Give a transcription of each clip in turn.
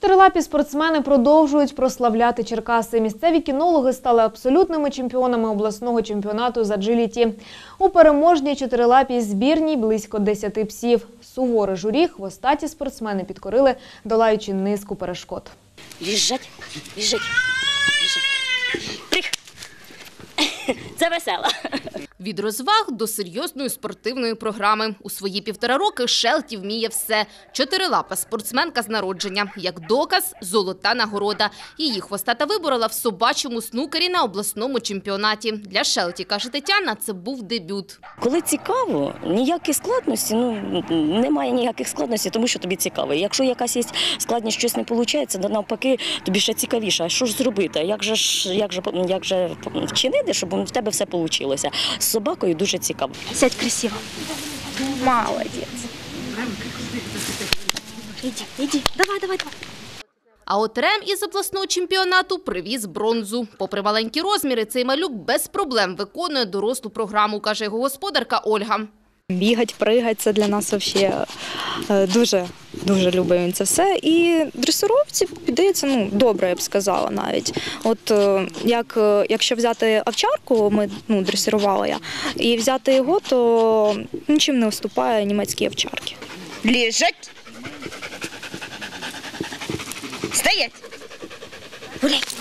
Чотирилапі спортсмени продовжують прославляти Черкаси. Місцеві кінологи стали абсолютними чемпіонами обласного чемпіонату з аджиліті. У переможній чотирилапій збірній близько 10 псів. Суворе журі хвостаті спортсмени підкорили, долаючи низку перешкод. Віжать, віжать, віжать. Прих. Це весело. Від розваг до серйозної спортивної програми. У свої півтора роки Шелті вміє все. Чотирилапа спортсменка з народження. Як доказ – золота нагорода. Її хвостата виборола в собачому снукері на обласному чемпіонаті. Для Шелті, каже Тетяна, це був дебют. Коли цікаво, ніякі складності, ну немає ніяких складностей, тому що тобі цікаво. Якщо якась є складність, щось не виходить, то навпаки тобі ще цікавіше. А що ж зробити? Як же ж як же як же вчинити, щоб в тебе все вийшло? З собакою дуже цікаво. Сядь красиво. Молодец. Иди, иди. Давай, давай, давай. А от Рем із обласного чемпіонату привіз бронзу. Попри маленькі розміри, цей малюк без проблем виконує дорослу програму, каже його господарка Ольга. Бігать, пригать це для нас взагалі дуже дуже любимо він це все. І дресировці піддається ну добре, я б сказала навіть. От е, як е, якщо взяти овчарку, ми ну дресирувала я, і взяти його, то нічим не уступає німецькій овчарки. Лежать. Стоять. Гулять.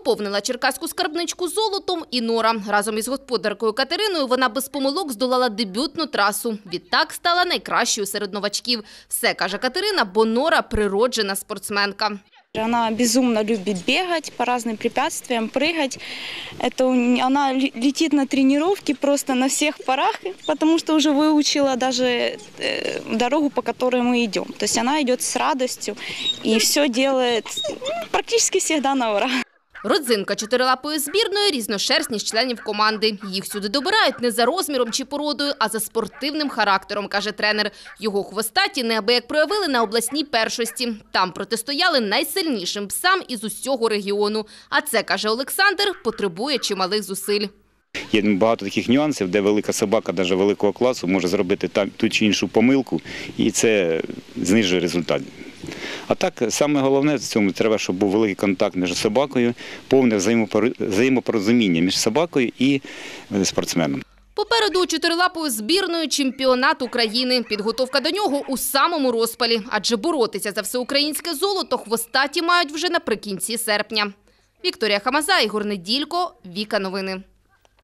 Поповнила черкаську скарбничку золотом і Нора. Разом із господаркою Катериною вона без помилок здолала дебютну трасу. Відтак стала найкращою серед новачків. Все, каже Катерина, бо Нора – природжена спортсменка. Она безумно любит бегать по разным препятствиям, прыгать. Это у не- она ле- летит на тренировки просто на всех парах, потому что уже выучила даже э, дорогу, по которой мы идем. То есть она идет с радостью и все делает ну, практически всегда на ура. Родзинка чотирилапої збірної – різношерстність членів команди. Їх сюди добирають не за розміром чи породою, а за спортивним характером, каже тренер. Його хвостаті неабияк проявили на обласній першості. Там протистояли найсильнішим псам із усього регіону. А це, каже Олександр, потребує чималих зусиль. Є багато таких нюансів, де велика собака, навіть великого класу, може зробити ту чи іншу помилку, і це знижує результат. А так, саме головне в цьому треба, щоб був великий контакт між собакою, повне взаємопоро- взаємопорозуміння між собакою і е, спортсменом. Попереду у чотирилапої збірної чемпіонат України. Підготовка до нього у самому розпалі, адже боротися за всеукраїнське золото хвостаті мають вже наприкінці серпня. Вікторія Хамаза, Ігор Неділько, Віка Новини.